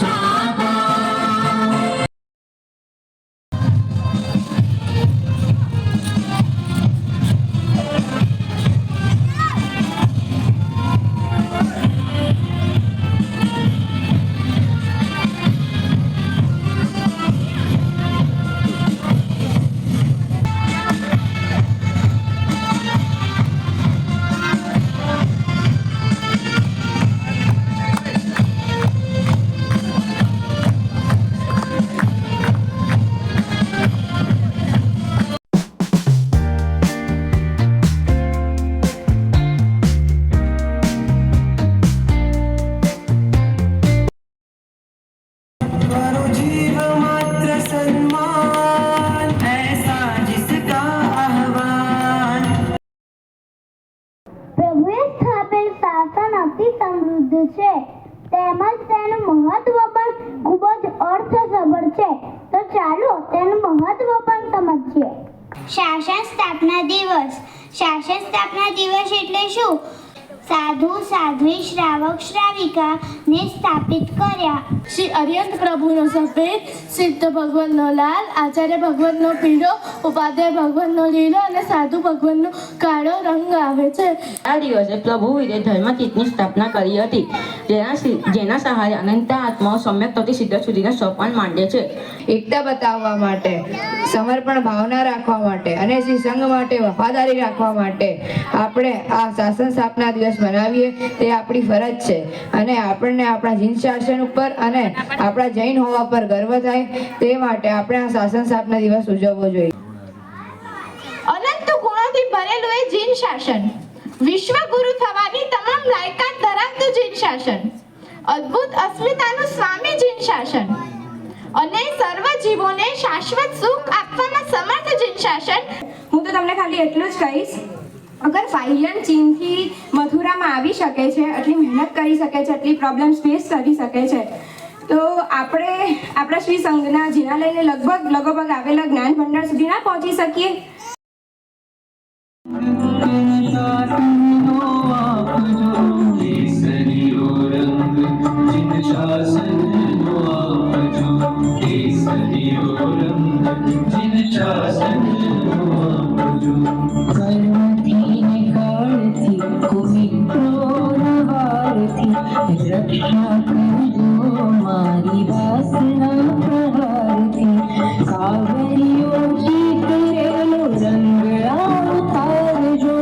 सा તેમજ તેનું મહત્વ પણ ખૂબ જ અર્થસભર છે. તો ચાલો તેનું મહત્વ પણ સમજીએ. શાસન સ્થાપના દિવસ. શાસન સ્થાપના દિવસ એટલે શું? સાધુ સાધ્વી શ્રાવક શ્રાવિકા ને સ્થાપિત કર્યા. શ્રી અરિયંત પ્રભુનો સફેદ સિદ્ધ ભગવાનનો લાલ આચાર્ય ભગવાનનો પીળો ઉપાધ્યાય ભગવાનનો લીલો અને સાધુ ભગવાનનો કાળો રંગ આવે છે. આ દિવસે પ્રભુએ ધર્મચિત્તની સ્થાપના કરી હતી. જેના જેના સહારે અનંત આત્માઓ સમ્યક થતી સિદ્ધ સુધીના સોપાન માંડે છે. એકતા બતાવવા માટે સમર્પણ ભાવના રાખવા માટે અને શ્રી સંઘ માટે વફાદારી રાખવા માટે આપણે આ શાસન સ્થાપના દિવસ મનાવીએ તે આપણી ફરજ છે. અને આપણને આપણા જીન શાસન ઉપર અને આપણા જૈન હોવા પર ગર્વ થાય તે માટે આપણે આ શાસન સ્થાપના દિવસ ઉજવવો જોઈએ. અનંત ગુણોથી ભરેલું એ જીન શાસન. વિશ્વ ગુરુ થવાની તમામ લાયકાત ધરાવતું જીન શાસન. અદ્ભુત અસ્મિતાનું સ્વામી જીન શાસન. અને સર્વ જીવોને શાશ્વત સુખ આપવામાં સમર્થ જીન શાસન. હું તો તમને ખાલી એટલું જ કહીશ, અગર ફાઇલિયન ચીનથી મથુરામાં આવી શકે છે, આટલી મહેનત કરી શકે છે, આટલી પ્રોબ્લેમ્સ ફેસ કરી શકે છે, તો આપણે, આપણા શ્રી સંઘના, જેના લઈને લગભગ લગભગ આવેલા જ્ઞાન ભંડાર સુધી ના પહોંચી શકીએ. रक्षा करो मारी वासना प्रहार थी कावरियों की करो रंग अवतार जो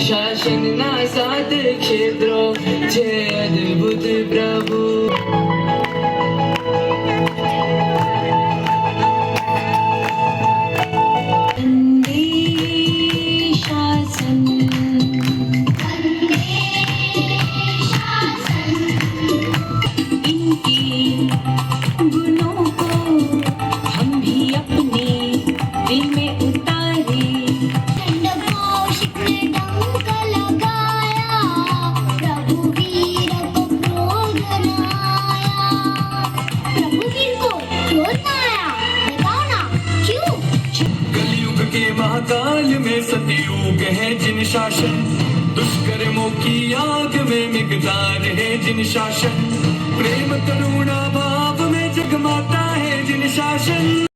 शासन ना साथ क्षेत्रों जे अद्भुत क्यों? कलयुग के महाकाल में सतयुग है जिन शासन। दुष्कर्मों की आग में मिगदार है जिन शासन। प्रेम करुणा भाव में जगमाता है जिन शासन।